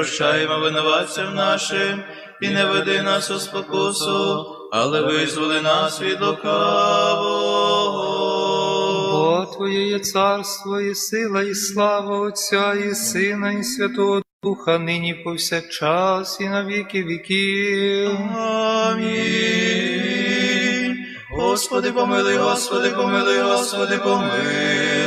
прощаємо винуватцям нашим, і не веди нас у спокусу, але визволи нас від лукавого. Бо Твоє є царство, і сила, і слава Отця, і Сина, і Святого Духа, нині повсякчас, і на віки віків. Амінь. Господи, помилуй, Господи, помилуй, Господи, помилуй.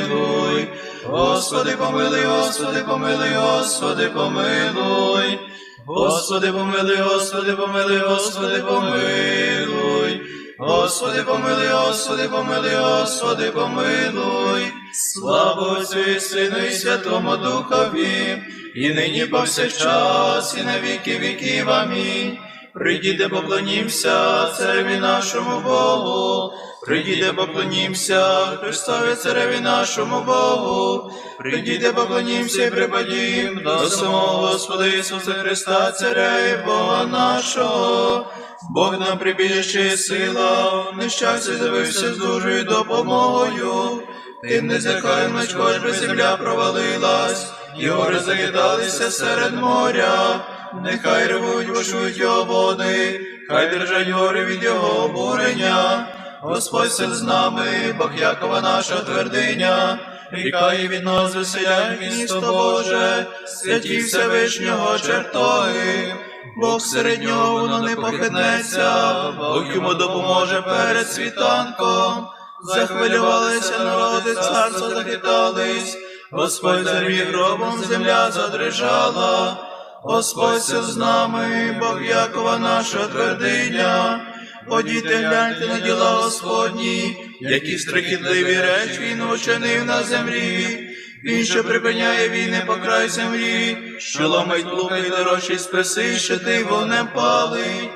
Господи, помилуй, Господи, помилуй, Господи, помилуй. Господи, помилуй, Господи, помилуй, Господи, помилуй. Господи, помилуй, Господи, помилуй, Господи, помилуй. Слава і Сину і Святому Духові, і нині повсякчас, і на віки віків. Амінь. Прийдіте, поклонімся цареві нашому Богу. Прийдіте, поклонімся Христові цареві нашому Богу. Прийдіте, поклонімся і припадім до самого Господа Ісуса Христа, Царя і Бога нашого. Бог нам прибіжище сила, нещастя з'явився з дужою допомогою. Тим не злякаємо, хоч би земля провалилась, і гори заїдалися серед моря. Нехай ревуть, бушують його води, хай держать гори від його обурення. Господь сил з нами, Бог Якова наша твердиня, ріка від нас веселяй місто Боже, святі Всевишнього чертоги. Бог серед нього воно не похитнеться, Бог йому допоможе перед світанком. Захвилювалися народи, царство захитались, Господь зарвів гробом, земля задрижала. Господь з нами, Бог Якова наша твердиня. Подійте, гляньте на діла Господні, які страхітливі речі він учинив на землі. Він, що припиняє війни по край землі, що ломить луки дорожчі списи, що ти вогнем палить.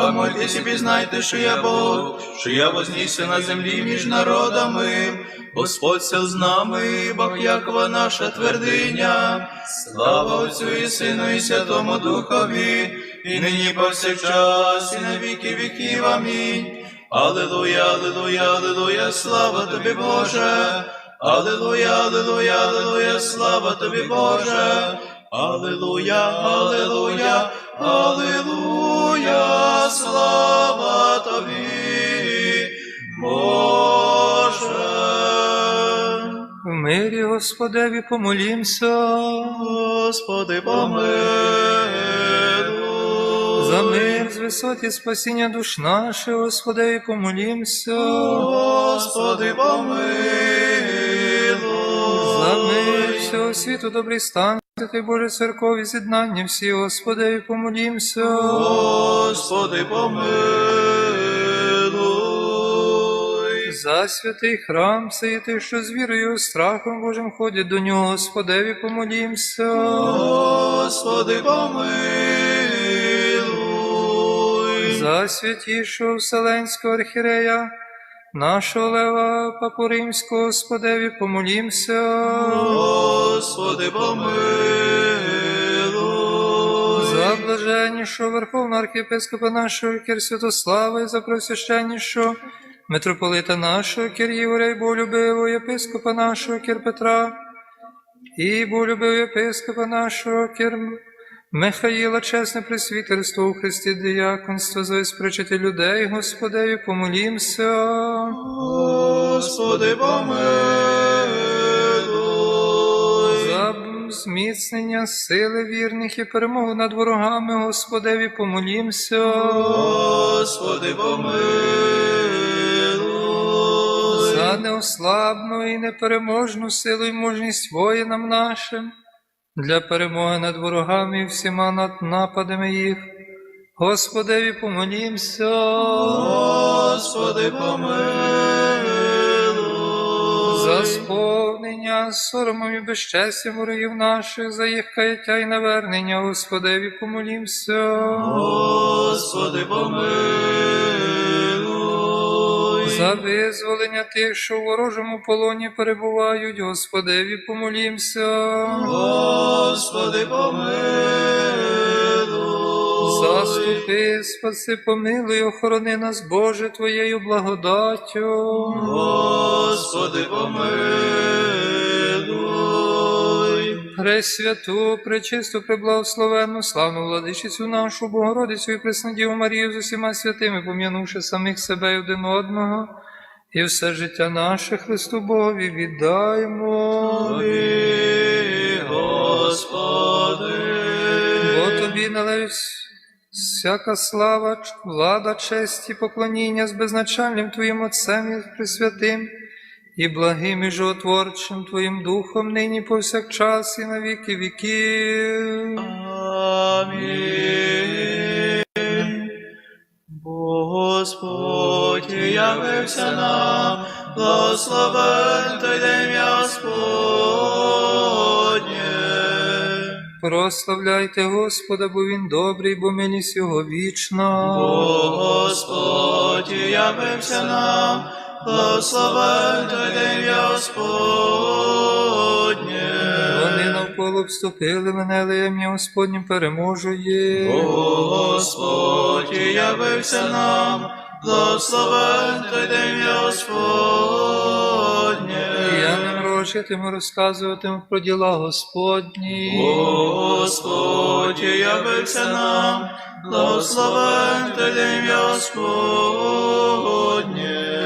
А молітесь і пізнайте, що я Бог, що я вознісся на землі між народами. Господь сил з нами, Бог Якова наша твердиня. Слава Отцю і Сину, і Святому Духові, і нині повсякчас, і на віки віків. Амінь. Аллилуйя, аллилуйя, аллилуйя, слава тобі, Боже. Аллилуйя, аллилуйя, аллилуйя, слава тобі, Боже. Аллилуйя, аллилуйя, аллилуйя, слава тобі, Боже. В мирі Господеві помолімся. Господи, помилуй. За мир з висоті спасіння душ наших, Господеві помолімся. Господи, помилуй. За мир всього світу добрий стан, Святий Боже церкові з'єднання всі, Господеві помолімся. Господи, помилуй. За святий храм, сей ти, що з вірою, страхом Божим ходять до нього, Господеві помолімся. Господи, помилуй. За святішого Вселенського архірея, нашого Лева Папу Римського, Господеві помолімся. Господи, помилуй. Блаженнішого Верховного архієпископа нашого Кір Святослава і за просвященнішого митрополита нашого Кір Ігоря і болюбивого єпископа нашого Кір Петра і болюбивого єпископа нашого Кір Михаїла, чесне пресвітерство у Христі діяконство, за спричити людей, Господеві, помолімся. Господи, помилуй. Зміцнення сили вірних і перемогу над ворогами, Господеві, помолімся. Господи, помилуй. За неослабну і непереможну силу і мужність воїнам нашим, для перемоги над ворогами і всіма над нападами їх. Господеві помолімся. Господи, помилуй. За сповнення соромом і безчестям ворогів наших, за їх каяття і навернення, Господеві помолімся. Господи, помилуй. За визволення тих, що в ворожому полоні перебувають, Господеві помолімся. Господи, помилуй. Заступи, спаси, помилуй, охорони нас, Боже, Твоєю благодаттю. Господи, помилуй. Пресвяту, пречисту, преблагословенну, славну владичицю нашу, Богородицю і Преснодіву Марію з усіма святими, пом'янувши самих себе і один одного, і все життя наше Христу Богові віддаємо. Тобі, Господи. Бо тобі належить всяка слава, влада, честь і поклоніння з безначальним Твоїм Отцем і Пресвятим, і благим і животворчим Твоїм Духом нині повсякчас і на віки віків. Амінь. Господь явився нам, благословен той день Господнє. Прославляйте Господа, бо Він добрий, бо милість Його вічна. Бо Господь явився нам, благословен день Господнє. Вони навколо обступили мене, але я мені Господнім переможу є. Бо Господь явився нам, благословен день Господнє. Я розказуватиму про діла Господні. Господь явився нам, благословен той день Господнє.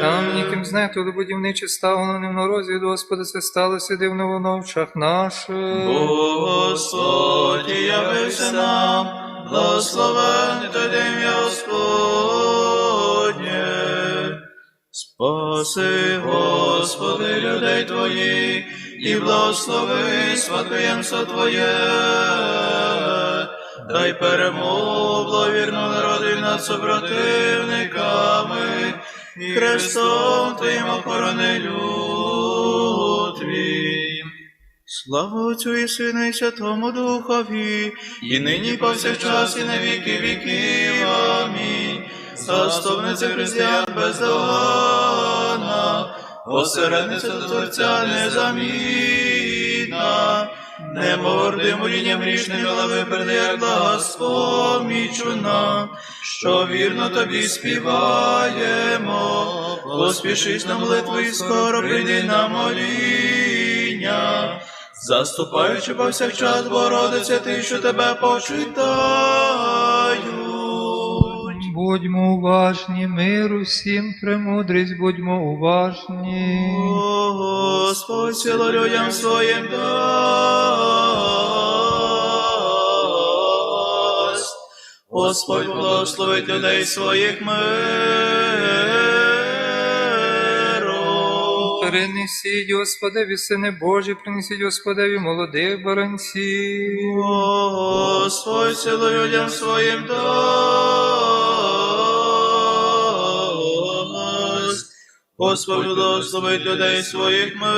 Камні, ким знехтували будівничі ставлено ним на розвід, Господи, це сталося дивно воно в очах наших. Господь явився нам, благословен той день Господнє. Спаси, Господи, людей Твоїх, і благослови спадкоємство Твоє. Дай перемогу, благовірну народи над супротивниками, і Христом Твоїм охорони люд. Слава Отцю і Сину і Святому Духові, і нині повсякчас, і на віки віків. Заступниця християн бездоганна, посередниця Творця незамінна, немордим урінням грішним, але випереди, як благоспомічу нам, що вірно тобі співаємо, поспішись на молитву і скоро прийди на моління. Заступаючи повсякчас, Богородице, ти, що тебе почитають. Будьмо уважні, мир усім, премудрість, будьмо уважні. О, Господь, силу людям своїм дасть. Господь благословить людей своїх миром. Принесіть Господеві, сини Божі, принесіть Господеві молодих баранців. Господь, силу людям своїм дасть. Господь благословить людей своїх миром.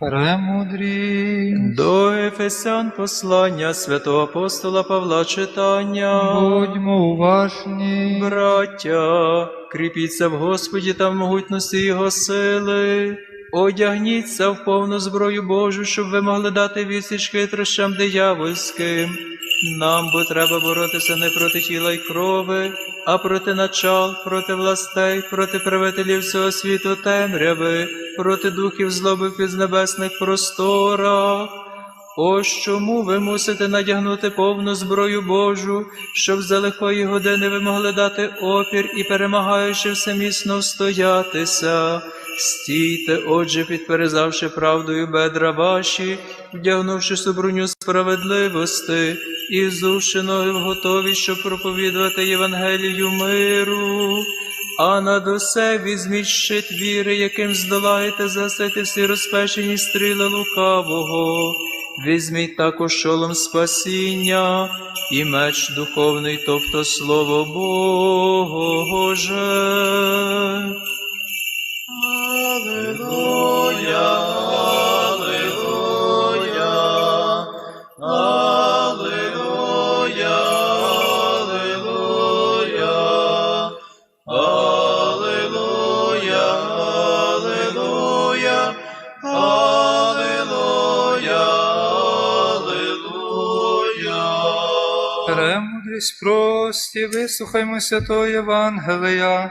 Премудрі. До Ефесян послання святого апостола Павла читання. Будьмо уважні. Браття, кріпіться в Господі та в могутності Його сили. Одягніться в повну зброю Божу, щоб ви могли дати відсіч хитрощам диявольським. Нам бо треба боротися не проти тіла й крови, а проти начал, проти властей, проти правителів цього світу темряви, проти духів злоби в піднебесних просторах. Ось чому ви мусите надягнути повну зброю Божу, щоб за лихої години ви могли дати опір і, перемагаючи все міцно встоятися. Стійте, отже, підперезавши правдою бедра ваші, вдягнувши броню справедливости і зувши ноги в готові, щоб проповідувати Євангелію миру. А над усе візьміть щит віри, яким здолаєте засити всі розпечені стріли лукавого. Візьміть також шолом спасіння і меч духовний, тобто слово Боже. Аллилуйя, Премудрість прості, вислухаймо святого Євангелія.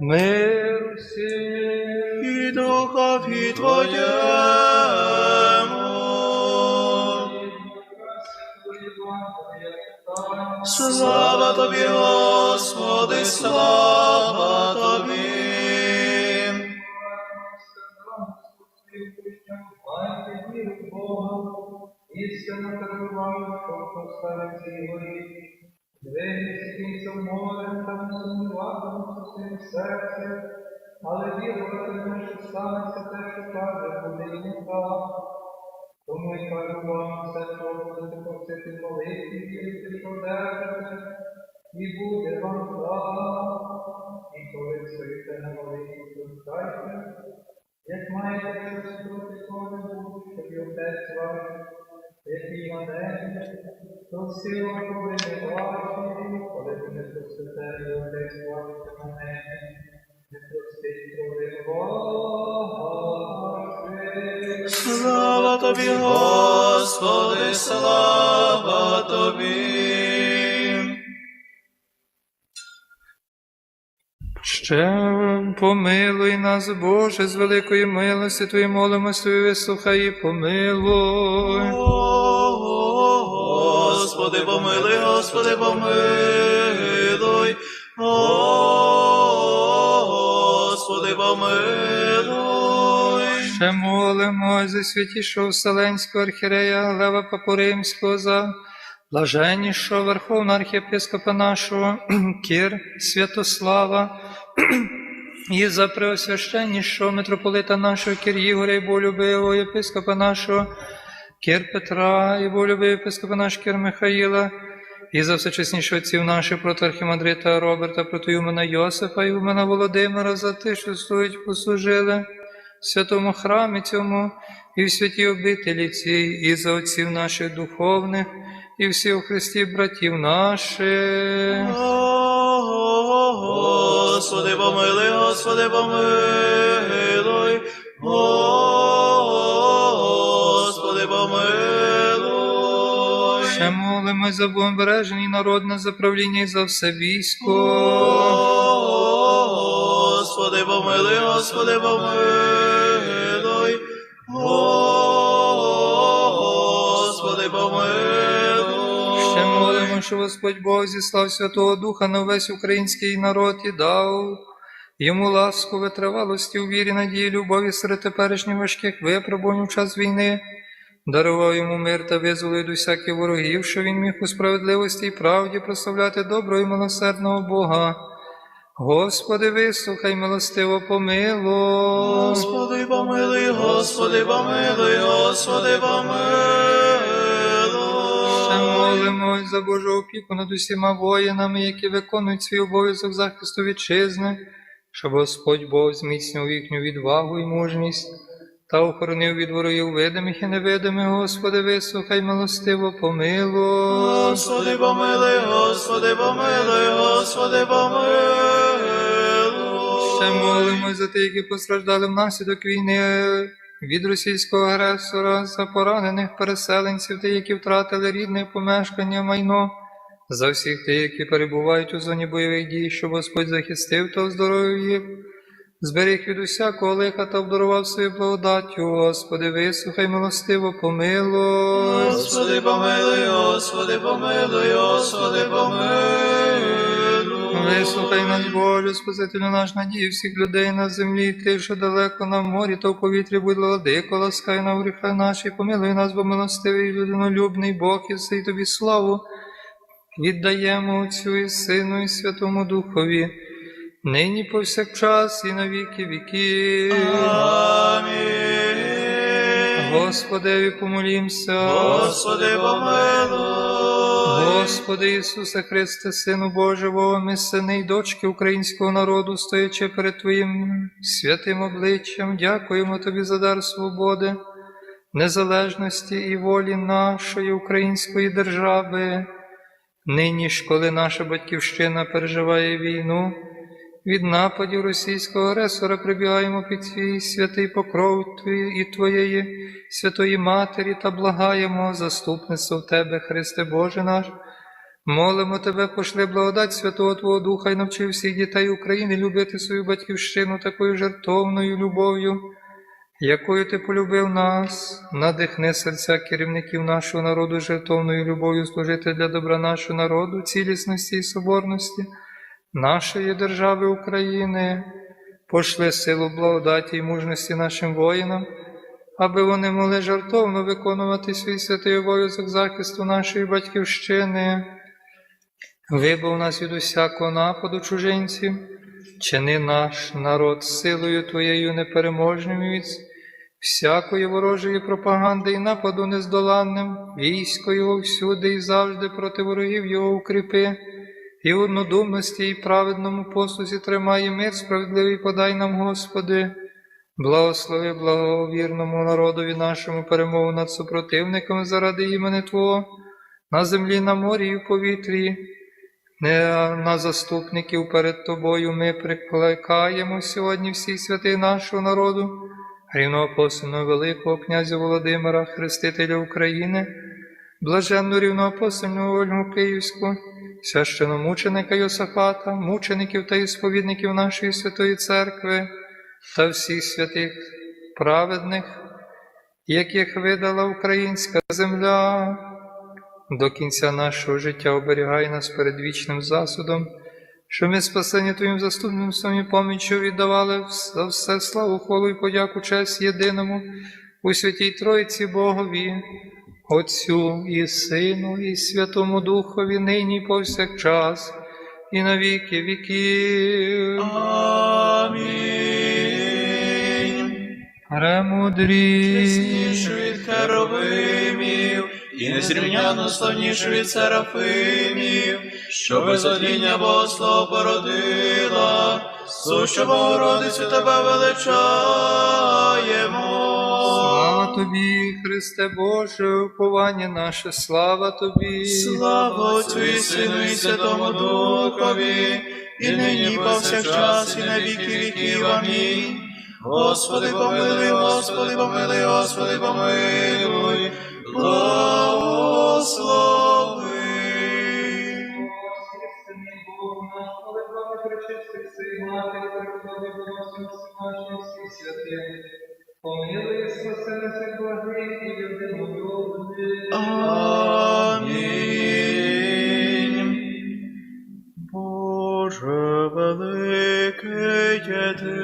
Мир всім. і духові Твоєму. Слава Тобі, Господи, слава Тобі. Істинно перебував, що поставить цій горі. Двері скінця морем, там не сумніватимуся своїм серцем, але вірувати не, що станеться те, що каже, буде і не так. Тому й кажу вам, все, що будете просити молитві, вірити, що держите, і буде вам так. І коли стоїте на молитві, пускайте, як маєте щось проти кого-небудь, щоб і отець ваш, простите, і отець ваш що на небі, не простить провини ваші. Слава Тобі, Господи, слава Тобі. Ще помилуй нас, Боже, з великої милості Твої молимось, Тобі вислухай і помилуй. Господи, помилуй, Господи, помилуй. Господи, помилуй. Ще молимось за святішого Вселенського архірея Глева Папуримського, за блаженнішого Верховного архієпископа нашого Кір Святослава, і за преосвященнішого митрополита нашого Кір Ігоря і болюбивого єпископа нашого Кір Петра, і болюбивого єпископа нашого Кір Михаїла, і за всечесніших отців наших протоархімандрита Роберта, протоюмена Йосифа і умена Володимира, за те, що служить послужили в святому храмі цьому і в святій обителі цій, і за отців наших духовних, і всіх у Христі братів наших. Господи, помилуй, Господи, помилуй. Господи, Ще молимось за бомбережені народне заправління і за все військо. Господи, помилуй, Господи, помилуй. Господи, помилуй. Ще молимо, що Господь Бог зіслав Святого Духа на весь український народ і дав йому ласку витривалості у вірі, надії, любові серед теперішніх важких випробувань у час війни, дарував йому мир та визволив усяких ворогів, що він міг у справедливості і правді прославляти доброго і милосердного Бога. Господи, вислухай, милостиво помилуй. Господи, помилуй, Господи, помилуй, Господи, Ще молимось за Божу опіку над усіма воїнами, які виконують свій обов'язок захисту вітчизни, щоб Господь Бог зміцнив їхню відвагу і мужність та охоронив від ворогів видимих і невидимих. Господи, вислухай, милостиво, помилуй. Господи, помилуй, Господи, помилуй, Господи, помилуй. Ще молимось за тих, які постраждали внаслідок війни від російського агресора, за поранених переселенців, тих, які втратили рідне помешкання, майно, за всіх тих, які перебувають у зоні бойових дій, щоб Господь захистив та оздоровив їх, зберіг від усякого лиха та обдарував своєю благодаттю. Господи, вислухай, милостиво, помилуй. Господи, помилуй, Господи, помилуй, Господи, помилуй. Вислухай нас, Боже, Спасителю наш надій всіх людей на землі, тих, що далеко на морі, та в повітрі, будь владико, ласкай на гріха наші, помилуй нас, бо милостивий людинолюбний Бог, і все й тобі славу. Віддаємо Отцю і Сину, і Святому Духові, нині повсякчас і на віки віки. Амінь. Господеві помолімся. Господи, помилуй. Господи Ісусе Христе, Сину Божого, ми сини й дочки українського народу, стоячи перед Твоїм святим обличчям, дякуємо Тобі за дар свободи, незалежності і волі нашої української держави. Нині ж, коли наша батьківщина переживає війну, від нападів російського агресора прибігаємо під свій святий покров Твій і Твоєї святої Матері та благаємо заступництво в Тебе, Христе Боже наш, Молимо тебе, пошли благодать Святого Твого Духа і навчи всіх дітей України любити свою батьківщину такою жертовною любов'ю, якою ти полюбив нас, надихни серця керівників нашого народу жертовною любов'ю служити для добра нашого народу, цілісності і соборності, нашої держави України, пошли силу благодаті і мужності нашим воїнам, аби вони могли жартовно виконувати свій святий обов'язок захисту нашої батьківщини. Вибав нас від усякого нападу чужинців, чини наш народ силою Твоєю непереможним від всякої ворожої пропаганди і нападу нездоланним, військо його всюди і завжди проти ворогів його укріпи, і в однодумності, і праведному послузі тримає мир справедливий подай нам, Господи. Благослови благовірному народові нашому перемогу над супротивниками заради імени Твого, на землі, на морі і в повітрі. Не на заступників перед тобою ми прикликаємо сьогодні всіх святих нашого народу, рівноапостольного Великого князя Володимира, Хрестителя України, блаженну рівноапостольну Ольгу Київську, священомученика Йосафата, мучеників та ісповідників нашої святої церкви та всіх святих праведних, яких видала українська земля до кінця нашого життя оберігай нас перед вічним засудом, що ми спасені Твоїм заступництвом і поміччю віддавали за все славу, хвалу і подяку честь єдиному у святій Тройці Богові, Отцю і Сину, і Святому Духові, нині повсякчас, і на віки віків. Амінь. Премудрі. Ясніше від херовимів, і незрівняно славніше від серафимів, що без одління Богослова породила, суща Богородицю тебе величаємо. Тобі, Христе Боже, уповання наше, слава тобі. Слава Отцю і Сину, і Святому Духові, і нині, і повсякчас, і на віки віків. Амінь. Господи, помилуй, Господи, помилуй, Господи, помилуй, благослови. Помилуй, спаси нас, як благий, і людину. Амінь. Боже великий єдиний,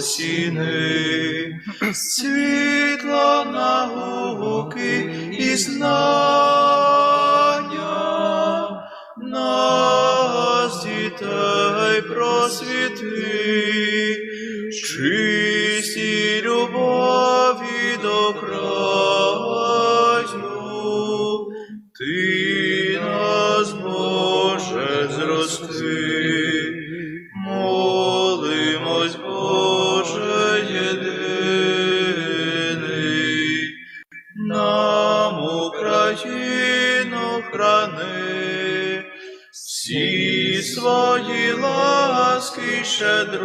осіни, світло науки і знання, нас дітей просвіти, нам Україну храни, всі свої ласки щедроти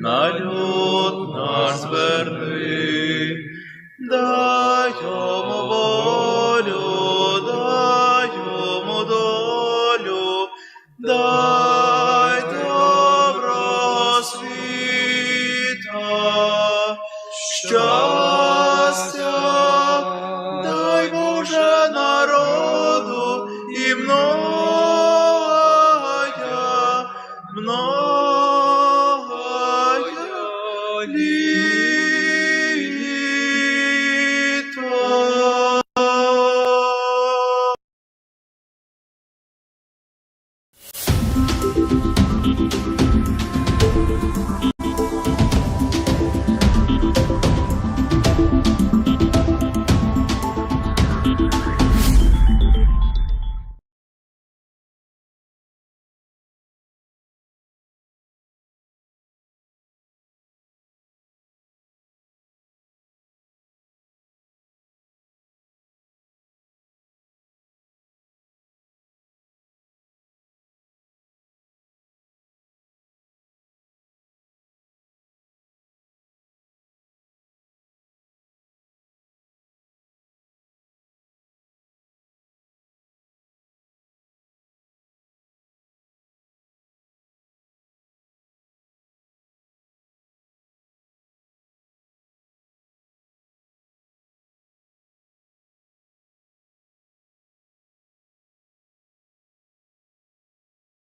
на люд нас верни.